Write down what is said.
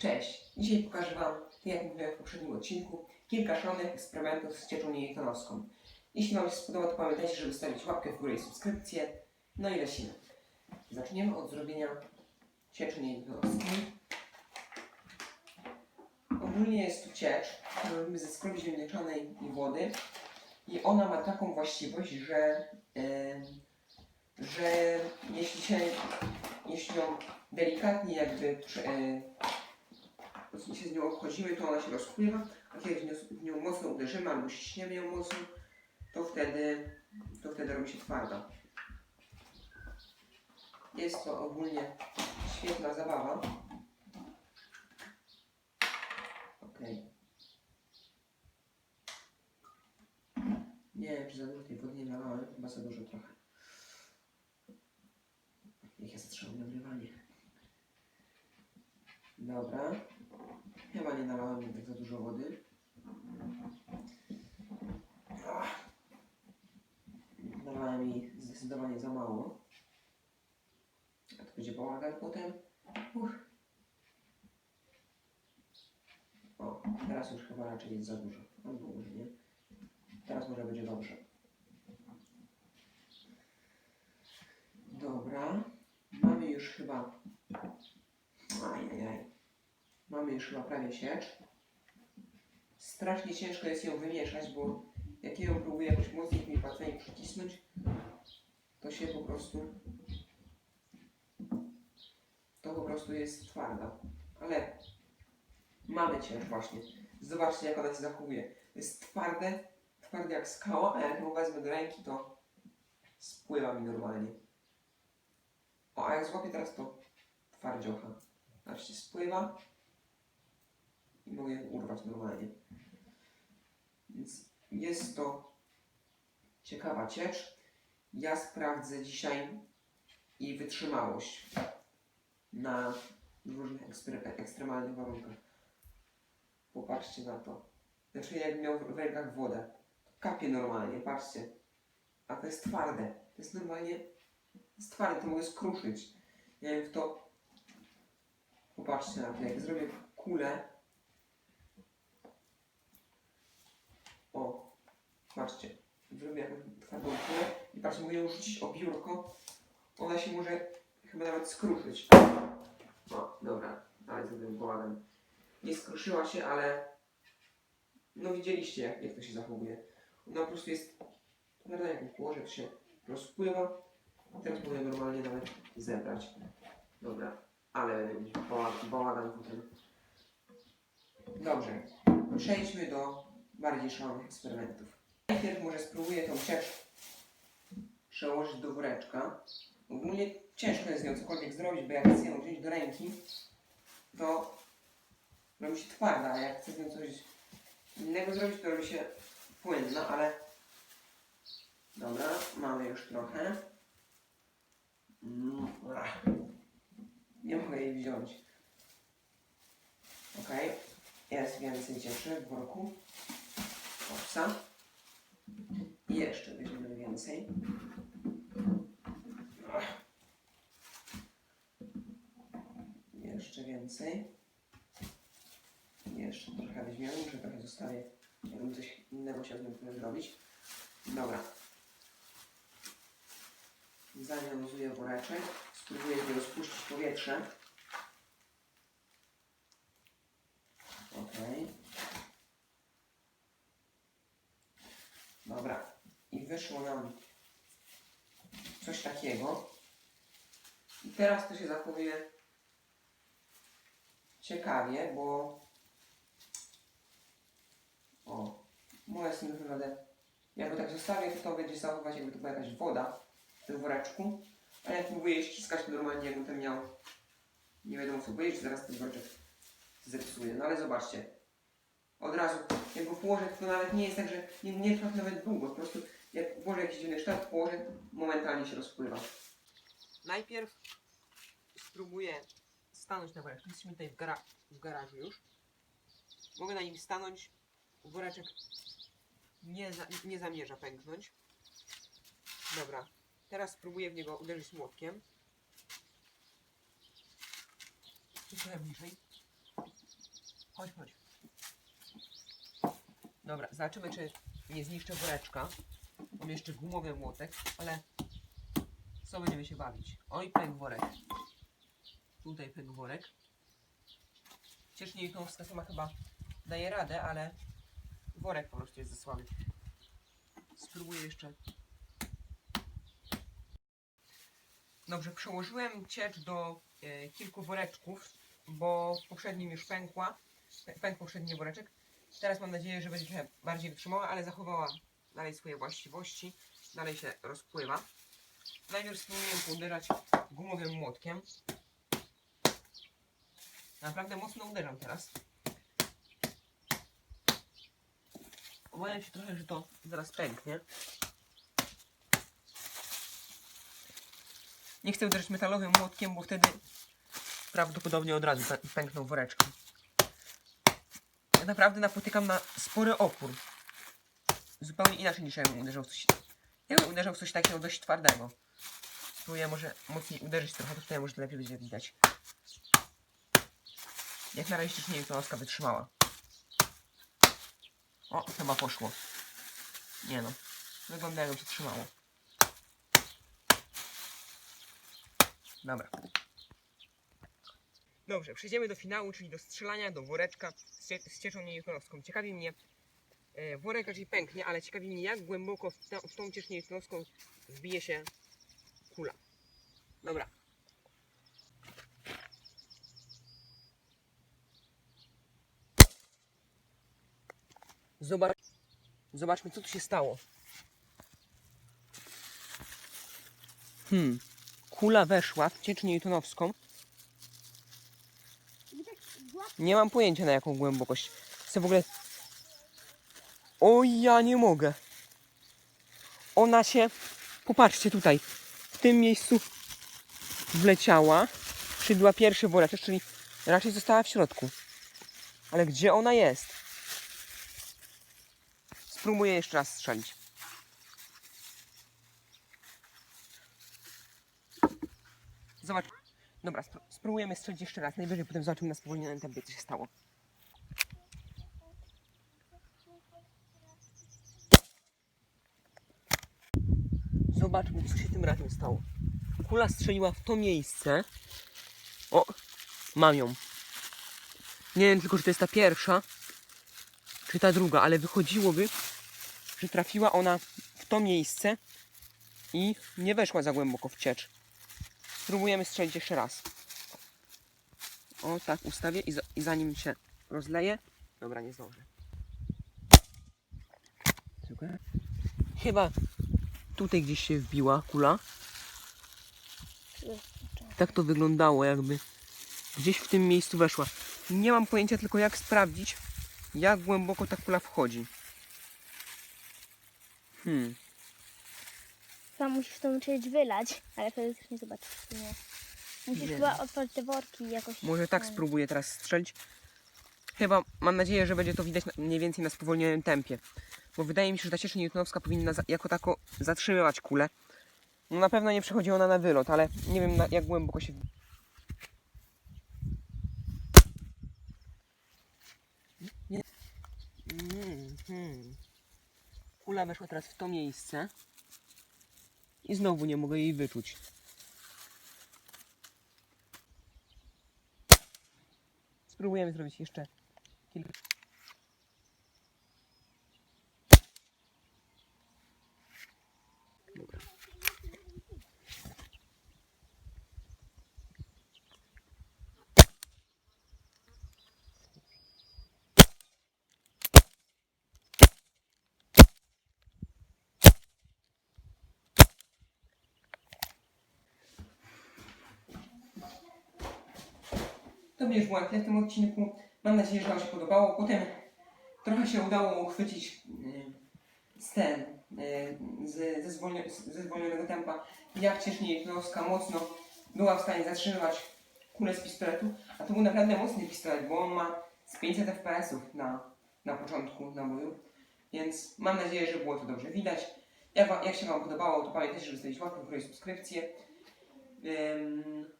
Cześć! Dzisiaj pokażę Wam, tak jak mówiłem w poprzednim odcinku, kilka szalonych eksperymentów z cieczą niejtonowską. Jeśli Wam się spodoba, to pamiętajcie, żeby stawić łapkę w górę i subskrypcję. No i lecimy. Zaczniemy od zrobienia cieczy niejtonowskiej. Ogólnie jest tu ciecz, którą robimy ze skrobi ziemniaczanej i wody. I ona ma taką właściwość, że, em, że jeśli się, jeśli ją delikatnie jakby jeśli się z nią obchodzimy, to ona się rozpływa, a kiedy w nią, nią mocno uderzymy albo ściśniemy ją mocno, to wtedy, to wtedy robi się twarda. Jest to ogólnie świetna zabawa. Okej. Nie wiem, czy za dużo tej wody nie nalałem, chyba za dużo trochę. Niech ja zatrzymam nagrywanie. Dobra. Chyba nie nalałem jednak za dużo wody. Nalałem jej zdecydowanie za mało. A to będzie bałagan potem. O, teraz już chyba raczej jest za dużo. Albo może nie. Teraz może będzie dobrze. Dobra. Mamy już chyba... Ajajaj. Mamy już chyba prawie siecz. Strasznie ciężko jest ją wymieszać, bo jak ja ją próbuję jakoś mocniej tymi palcami przycisnąć, to się po prostu... To po prostu jest twarda. Ale mamy ciecz właśnie. Zobaczcie jak ona się zachowuje. Jest twarde, twarde jak skała, a jak ją wezmę do ręki, to spływa mi normalnie. O, a jak złapię teraz to twardziocha. Patrzcie, spływa i mogę ją urwać normalnie. Więc jest to ciekawa ciecz. Ja sprawdzę dzisiaj jej wytrzymałość na różnych ekstre- ekstremalnych warunkach. Popatrzcie na to. Znaczy jak miał w rękach wodę. Kapie normalnie, patrzcie. A to jest twarde. To jest normalnie to jest twarde, to mogę skruszyć. Nie wiem, w to Popatrzcie na to, jak zrobię kulę. O, patrzcie. Zrobię kulę i patrzcie, mogę ją rzucić o biurko. Ona się może chyba nawet skruszyć. O, dobra, ale zrobiłem bałagan. Nie skruszyła się, ale no widzieliście jak, to się zachowuje. Ona po prostu jest twarda jak to się rozpływa. Teraz mogę normalnie nawet zebrać. Dobra, ale będzie mieć bała- bałagan potem. Dobrze, przejdźmy do bardziej szalonych eksperymentów. Najpierw może spróbuję tą ciecz przełożyć do woreczka. Ogólnie ciężko jest z nią cokolwiek zrobić, bo jak chcę ją wziąć do ręki, to robi się twarda, a jak chcę z nią coś innego zrobić, to robi się płynna, ale dobra, mamy już trochę. Mm. Nie mogę jej wziąć. Ok, jest więcej cieczy w worku. Opsa. I jeszcze weźmiemy więcej. Jeszcze więcej. Jeszcze trochę weźmiemy, muszę trochę zostawię. Jakbym coś innego chciał z zrobić. Dobra. Zawiązuję woreczek. Spróbuję spuścić powietrze. Okej. Dobra. I wyszło nam coś takiego. I teraz to się zachowuje ciekawie, bo o, moje są naprawdę jak go tak zostawię, to to będzie zachować jakby to była jakaś woda w tym woreczku. A jak próbuję ściskać, to normalnie jakbym ten miał nie wiadomo co powiedzieć, zaraz ten woreczek zepsuje. No ale zobaczcie. Od razu, jak go położę, to nawet nie jest tak, że nie, nie trwa nawet długo. Po prostu jak włożę jakiś dziwny kształt, położę, momentalnie się rozpływa. Najpierw spróbuję stanąć na woreczku. Jesteśmy tutaj w, gara w garażu już. Mogę na nim stanąć. Woreczek nie, za nie zamierza pęknąć. Dobra. Teraz spróbuję w niego uderzyć młotkiem. Trochę bliżej. Chodź, chodź. Dobra, zobaczymy, czy nie zniszczę woreczka. Mam jeszcze gumowy młotek, ale co będziemy się bawić? Oj, pęk worek. Tutaj pęk worek. Ciecznie Jutowska sama chyba daje radę, ale worek po prostu jest za słaby. Spróbuję jeszcze. Dobrze, przełożyłem ciecz do e, kilku woreczków, bo w poprzednim już pękła. Pę- Pękł poprzedni woreczek. Teraz mam nadzieję, że będzie bardziej wytrzymała, ale zachowała dalej swoje właściwości. Dalej się rozpływa. Najpierw spróbuję uderzać gumowym młotkiem. Naprawdę mocno uderzam teraz. Obawiam się trochę, że to zaraz pęknie. Nie chcę uderzyć metalowym młotkiem, bo wtedy prawdopodobnie od razu pę- pękną woreczki. Ja naprawdę napotykam na spory opór. Zupełnie inaczej niż jakbym uderzał w coś, jakbym uderzał w coś takiego dość twardego. Spróbuję może mocniej uderzyć trochę, to wtedy może lepiej będzie widać. Jak na razie nie wiem, to noska wytrzymała. O, chyba poszło. Nie no. Wygląda jakby się trzymało. Dobra. Dobrze, przejdziemy do finału, czyli do strzelania do woreczka z, cie- z cieczą niewtonowską. Ciekawi mnie, worek raczej pęknie, ale ciekawi mnie jak głęboko w, ta, w tą cieczę niewtonowską wbije się kula. Dobra. Zobacz, zobaczmy co tu się stało. Hmm. Kula weszła w ciecz niewtonowską. Nie mam pojęcia na jaką głębokość. Chcę w ogóle... O ja nie mogę. Ona się... Popatrzcie tutaj. W tym miejscu wleciała. Czyli była pierwszy woreczek, czyli raczej została w środku. Ale gdzie ona jest? Spróbuję jeszcze raz strzelić. Zobacz. Dobra, spró- spróbujemy strzelić jeszcze raz. Najwyżej potem zobaczymy na spowolnionym tempie, co się stało. Zobaczmy, co się tym razem stało. Kula strzeliła w to miejsce. O, mam ją. Nie wiem tylko, czy to jest ta pierwsza, czy ta druga, ale wychodziłoby, że trafiła ona w to miejsce i nie weszła za głęboko w ciecz. Spróbujemy strzelić jeszcze raz. O, tak, ustawię i, i zanim się rozleje. Dobra, nie zdążę. Chyba tutaj gdzieś się wbiła kula. Tak to wyglądało, jakby gdzieś w tym miejscu weszła. Nie mam pojęcia tylko jak sprawdzić, jak głęboko ta kula wchodzi. Hmm. Chyba musisz tą część wylać, ale wtedy też nie zobaczysz. Nie. Musisz Nie. chyba otworzyć te worki i jakoś. Może tak spróbuję teraz strzelić. Chyba mam nadzieję, że będzie to widać mniej więcej na spowolnionym tempie. Bo wydaje mi się, że ta ciecz newtonowska powinna za, jako tako zatrzymywać kulę. No na pewno nie przechodzi ona na wylot, ale nie wiem na, jak głęboko się... Mm, hmm. Kula weszła teraz w to miejsce. I znowu nie mogę jej wyczuć. Spróbujemy zrobić jeszcze kilka. Dobra. To już była tyle w tym odcinku. Mam nadzieję, że Wam się podobało. Potem trochę się udało uchwycić y, z ten, y, z, ze, zwolnio, ze zwolnionego tempa, jak ciesznie Jeklowska mocno była w stanie zatrzymywać kulę z pistoletu. A to był naprawdę mocny pistolet, bo on ma z 500 fps na, na początku naboju. Więc mam nadzieję, że było to dobrze widać. Jak, jak się Wam podobało, to pamiętajcie, żeby zostawić łapkę w górę i subskrypcję. Ym,